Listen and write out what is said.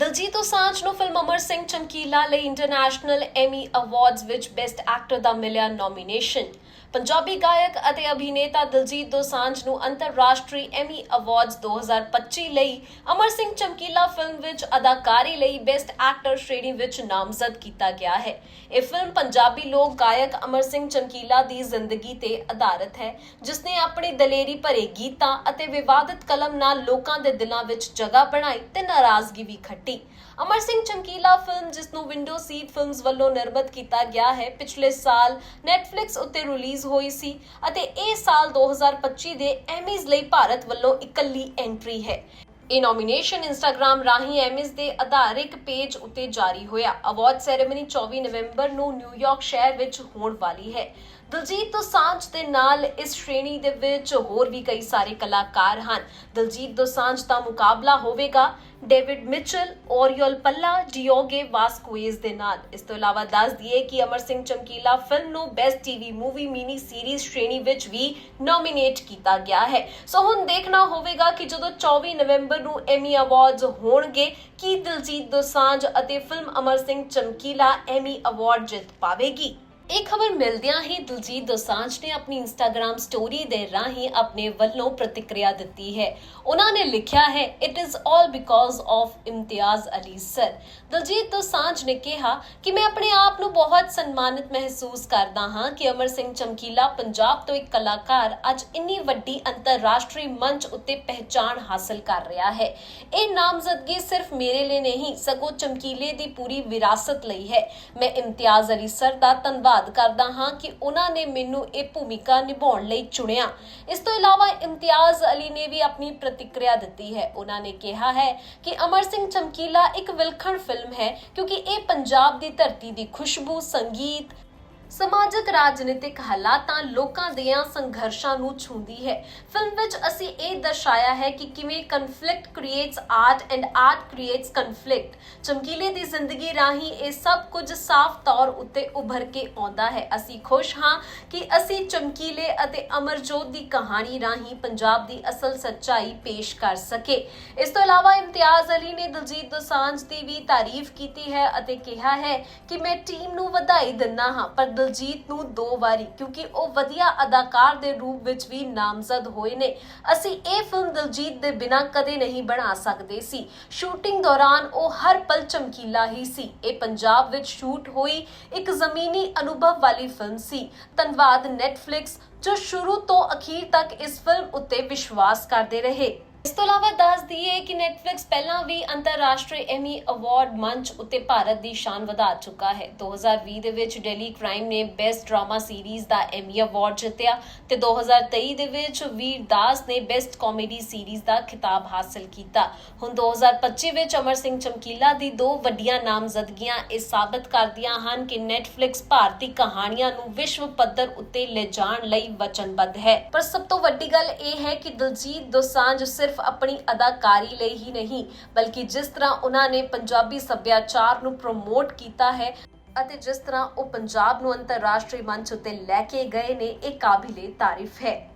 ਦਿਲਜੀਤ ਦੋਸਾਂਝ ਨੂੰ ਫਿਲਮ ਅਮਰ ਸਿੰਘ ਚਮਕੀਲਾ ਲਈ international Emmy awards ਵਿੱਚ ਬੈਸਟ ਐਕਟਰ ਦਾ ਮਿਲਿਆ ਨੋਮੀਨੇਸ਼ਨ। ਪੰਜਾਬੀ ਗਾਇਕ ਅਤੇ ਅਭਿਨੇਤਾ ਦਿਲਜੀਤ ਦੋਸਾਂਝ ਨੂੰ ਅੰਤਰਰਾਸ਼ਟਰੀ ਐਮੀ ਅਵਾਰਡਸ 2025 ਲਈ ਅਮਰ ਸਿੰਘ ਚਮਕੀਲਾ ਫਿਲਮ ਵਿੱਚ ਅਦਾਕਾਰੀ ਲਈ ਬੈਸਟ ਐਕਟਰ ਸ਼੍ਰੇਣੀ ਵਿੱਚ ਨਾਮਜ਼ਦ ਕੀਤਾ ਗਿਆ ਹੈ। ਇਹ ਫਿਲਮ ਪੰਜਾਬੀ ਲੋਕ ਗਾਇਕ ਅਮਰ ਸਿੰਘ ਚਮਕੀਲਾ ਦੀ ਜ਼ਿੰਦਗੀ ਤੇ ਆਧਾਰਿਤ ਹੈ ਜਿਸ ਨੇ ਆਪਣੀ ਦਲੇਰੀ ਭਰੇ ਗੀਤਾਂ ਅਤੇ ਵਿਵਾਦਿਤ ਕਲਮ ਨਾਲ ਲੋਕਾਂ ਦੇ ਦਿਲਾਂ ਵਿੱਚ ਜਗ੍ਹਾ ਬਣਾਈ ਤੇ ਨਾਰਾਜ਼ਗੀ ਵੀ ਖੱਟੀ ਅਮਰ ਸਿੰਘ ਚਮਕੀਲਾ ਫਿਲਮ ਜਿਸ ਨੂੰ ਵਿੰਡੋ ਸੀਟ ਫਿਲਮਸ ਵੱਲੋਂ ਨਿਰਮਿਤ ਕੀਤਾ ਗਿਆ ਹੈ, ਪਿਛਲੇ ਸਾਲ Netflix ਉੱਤੇ ਰਿਲੀਜ਼ ਹੋਈ ਸੀ ਅਤੇ ਇਹ ਸਾਲ 2025 ਦੇ ਐਮੀਜ਼ ਲਈ ਭਾਰਤ ਵੱਲੋਂ ਇਕੱਲੀ ਐਂਟਰੀ ਹੈ। ਇਹ ਨੋਮੀਨੇਸ਼ਨ ਇੰਸਟਾਗ੍ਰam ਰਾਹੀਂ ਐਮੀਜ਼ ਦੇ ਆਧਾਰਿਕ ਪੇਜ ਉੱਤੇ ਜਾਰੀ ਹੋਇਆ। ਅਵਾਰਡ ਸੈਰੇਮਨੀ 24 ਨਵੰਬਰ ਨੂੰ ਨਿਊਯਾਰਕ ਸ਼ਹਿਰ ਵਿੱਚ ਹੋਣ ਵਾਲੀ ਹੈ। ਦਿਲਜੀਤ ਦੋਸਾਂਝ ਦੇ ਨਾਲ ਇਸ ਸ਼੍ਰੇਣੀ ਦੇ ਵਿੱਚ ਹੋਰ ਵੀ ਕਈ ਸਾਰੇ ਕਲਾਕਾਰ ਹਨ। ਦਿਲਜੀਤ ਦੋਸਾਂਝ ਦਾ ਮੁਕਾਬਲਾ ਹੋਵੇਗਾ ਡੇਵਿਡ ਮਿਚਲ ਔਰੀਅਲ ਪੱਲਾ, ਡਿਓਗੇ ਵਾਸਕੁਇਜ਼ ਦੇ ਨਾਲ। ਇਸ ਤੋਂ ਇਲਾਵਾ ਦੱਸ ਦਈਏ ਕਿ ਅਮਰ ਸਿੰਘ ਚਮਕੀਲਾ ਫਿਲਮ ਨੂੰ best TV movie mini series ਸ਼੍ਰੇਣੀ ਵਿੱਚ ਵੀ ਨੋਮੀਨੇਟ ਕੀਤਾ ਗਿਆ ਹੈ। ਸੋ ਹੁਣ ਦੇਖਣਾ ਹੋਵੇਗਾ ਕਿ ਜਦੋਂ 24 ਨਵੰਬਰ ਨੂੰ ਐਮੀ ਅਵਾਰਡਸ ਹੋਣਗੇ, ਕੀ ਦਿਲਜੀਤ ਦੋਸਾਂਝ ਅਤੇ film Amar Singh Chamkila Emmy award ਜਿੱਤ ਪਾਵੇਗੀ? ਇਹ ਖਬਰ ਮਿਲਦਿਆਂ ਹੀ ਦਿਲਜੀਤ ਦੋਸਾਂਝ ਨੇ ਆਪਣੀ ਇੰਸਟਾਗ੍ਰam ਸਟੋਰੀ ਦੇ ਰਾਹੀਂ ਆਪਣੇ ਵੱਲੋਂ ਪ੍ਰਤੀਕਿਰਿਆ ਦਿੱਤੀ ਹੈ। ਉਹਨਾਂ ਨੇ ਲਿਖਿਆ ਹੈ it is all because of Imtiaz Ali sir Diljit Dosanjh ਨੇ ਕਿਹਾ ਕਿ ਮੈਂ ਆਪਣੇ ਆਪ ਨੂੰ ਬਹੁਤ ਸਨਮਾਨਿਤ ਮਹਿਸੂਸ ਕਰਦਾ ਹਾਂ ਕਿ ਅਮਰ ਸਿੰਘ ਚਮਕੀਲਾ ਪੰਜਾਬ ਤੋਂ ਇੱਕ ਕਲਾਕਾਰ ਅੱਜ ਇੰਨੀ ਵੱਡੀ ਅੰਤਰਰਾਸ਼ਟਰੀ ਮੰਚ ਉੱਤੇ ਪਹਿਚਾਣ ਹਾਸਲ ਕਰ ਰਿਹਾ ਹੈ। ਇਹ ਨਾਮਜ਼ਦਗੀ ਸਿਰਫ ਮੇਰੇ ਲਈ ਨਹੀਂ, ਸਗੋਂ ਚਮਕੀਲੇ ਦੀ ਪੂਰੀ ਵਿਰਾਸਤ ਲਈ ਹੈ। ਮੈਂ ਇਮਤਿਆਜ਼ ਅਲੀ ਸਰ ਦਾ ਧੰਨਵਾਦ ਕਰਦਾ ਹਾਂ ਕਿ ਉਹਨਾਂ ਨੇ ਮੈਨੂੰ ਇਹ ਭੂਮਿਕਾ ਨਿਭਾਉਣ ਲਈ ਚੁਣਿਆ। ਇਸ ਤੋਂ ਇਲਾਵਾ ਇਮਤਿਆਜ਼ ਅਲੀ ਨੇ ਵੀ ਆਪਣੀ ਪ੍ਰਤੀਕਿਰਿਆ ਦਿੱਤੀ ਹੈ। ਉਹਨਾਂ ਨੇ ਕਿਹਾ ਹੈ ਕਿ ਅਮਰ ਸਿੰਘ ਚਮਕੀਲਾ ਇੱਕ ਵਿਲੱਖਣ ਫਿਲਮ ਹੈ ਕਿਉਂਕਿ ਇਹ ਪੰਜਾਬ ਦੀ ਧਰਤੀ ਦੀ ਖੁਸ਼ਬੂ, ਸੰਗੀਤ ਸਮਾਜਿਕ, ਰਾਜਨੀਤਿਕ ਹਾਲਾਤਾਂ ਲੋਕਾਂ ਦੀਆਂ ਸੰਘਰਸ਼ਾਂ ਨੂੰ ਛੂੰਹਦੀ ਹੈ। ਫਿਲਮ ਵਿੱਚ ਅਸੀਂ ਇਹ ਦਰਸਾਇਆ ਹੈ ਕਿ ਕਿਵੇਂ conflict creates art and art creates conflict ਚਮਕੀਲੇ ਦੀ ਜ਼ਿੰਦਗੀ ਰਾਹੀਂ ਇਹ ਸਭ ਕੁਝ ਸਾਫ਼ ਤੌਰ ਉੱਤੇ ਉੱਭਰ ਕੇ ਆਉਂਦਾ ਹੈ। ਅਸੀਂ ਖੁਸ਼ ਹਾਂ ਕਿ ਅਸੀਂ ਚਮਕੀਲੇ ਅਤੇ ਅਮਰਜੋਤ ਦੀ ਕਹਾਣੀ ਰਾਹੀਂ ਪੰਜਾਬ ਦੀ ਅਸਲ ਸੱਚਾਈ ਪੇਸ਼ ਕਰ ਸਕੇ। ਇਸ ਤੋਂ ਇਲਾਵਾ ਇਮਤਿਆਜ਼ ਅਲੀ ਨੇ ਦਿਲਜੀਤ ਦੋਸਾਂਝ ਦੀ ਵੀ ਤਾਰੀਫ ਕੀਤੀ ਹੈ ਅਤੇ ਕਿਹਾ ਹੈ ਕਿ ਮੈਂ ਟੀਮ ਨੂੰ ਵਧਾਈ ਦਿੰਦਾ ਹਾਂ, ਪਰ ਦਿਲਜੀਤ ਨੂੰ ਦੋ ਵਾਰੀ, ਕਿਉਂਕਿ ਉਹ ਵਧੀਆ ਅਦਾਕਾਰ ਦੇ ਰੂਪ ਵਿੱਚ ਵੀ ਨਾਮਜ਼ਦ ਹੋਏ ਨੇ। ਅਸੀਂ ਇਹ ਫਿਲਮ ਦਿਲਜੀਤ ਦੇ ਬਿਨਾਂ ਕਦੇ ਨਹੀਂ ਬਣਾ ਸਕਦੇ ਸੀ। ਸ਼ੂਟਿੰਗ ਦੌਰਾਨ ਉਹ ਹਰ ਪਲ ਚਮਕੀਲਾ ਹੀ ਸੀ। ਇਹ ਪੰਜਾਬ ਵਿੱਚ ਸ਼ੂਟ ਹੋਈ ਇੱਕ ਜ਼ਮੀਨੀ ਅਨੁਭਵ ਵਾਲੀ ਫਿਲਮ ਸੀ। ਧੰਨਵਾਦ ਨੈਟਫਲਿਕਸ ਜੋ ਸ਼ੁਰੂ ਤੋਂ ਅਖੀਰ ਤੱਕ ਇਸ ਫਿਲਮ ਉੱਤੇ ਵਿਸ਼ਵਾਸ ਕਰਦੇ ਰਹੇ। ਇਸ ਤੋਂ ਇਲਾਵਾ ਦੱਸ ਦਈਏ ਕਿ Netflix ਪਹਿਲਾਂ ਵੀ ਅੰਤਰਰਾਸ਼ਟਰੀ ਐਮੀ ਅਵਾਰਡ ਮੰਚ ਉੱਤੇ ਭਾਰਤ ਦੀ ਸ਼ਾਨ ਵਧਾ ਚੁੱਕਾ ਹੈ। 2020 ਦੇ ਵਿੱਚ ਡੈਲੀ ਕ੍ਰਾਈਮ ਨੇ ਬੈਸਟ ਡਰਾਮਾ ਸੀਰੀਜ਼ ਦਾ ਐਮੀ ਅਵਾਰਡ ਜਿੱਤਿਆ ਤੇ 2023 ਦੇ ਵਿੱਚ ਵੀਰ ਦਾਸ ਨੇ ਬੈਸਟ ਕਾਮੇਡੀ ਸੀਰੀਜ਼ ਦਾ ਖਿਤਾਬ ਹਾਸਲ ਕੀਤਾ। ਹੁਣ 2025 ਵਿੱਚ ਅਮਰ ਸਿੰਘ ਚਮਕੀਲਾ ਦੀ ਦੋ ਵੱਡੀਆਂ ਨਾਮਜ਼ਦਗੀਆਂ ਇਹ ਸਾਬਤ ਕਰਦੀਆਂ ਹਨ ਕਿ Netflix ਭਾਰਤੀ ਕਹਾਣੀਆਂ ਨੂੰ ਵਿਸ਼ਵ ਪੱਧਰ ਉੱਤੇ ਲਿਜਾਣ ਲਈ ਵਚਨਬੱਧ ਹੈ। ਪਰ ਸਭ ਤੋਂ ਵੱਡੀ ਗੱਲ ਇਹ ਹੈ ਕਿ ਦਿਲਜੀਤ ਦੋਸਾਂਝ ਸਿਰਫ ਆਪਣੀ ਅਦਾਕਾਰੀ ਲਈ ਹੀ ਨਹੀਂ, ਬਲਕਿ ਜਿਸ ਤਰ੍ਹਾਂ ਉਹਨਾਂ ਨੇ ਪੰਜਾਬੀ ਸੱਭਿਆਚਾਰ ਨੂੰ ਪ੍ਰਮੋਟ ਕੀਤਾ ਹੈ ਅਤੇ ਜਿਸ ਤਰ੍ਹਾਂ ਉਹ ਪੰਜਾਬ ਨੂੰ ਅੰਤਰਰਾਸ਼ਟਰੀ ਮੰਚ ਉੱਤੇ ਲੈ ਕੇ ਗਏ ਨੇ, ਇਹ ਕਾਬਿਲੇ ਤਾਰੀਫ ਹੈ।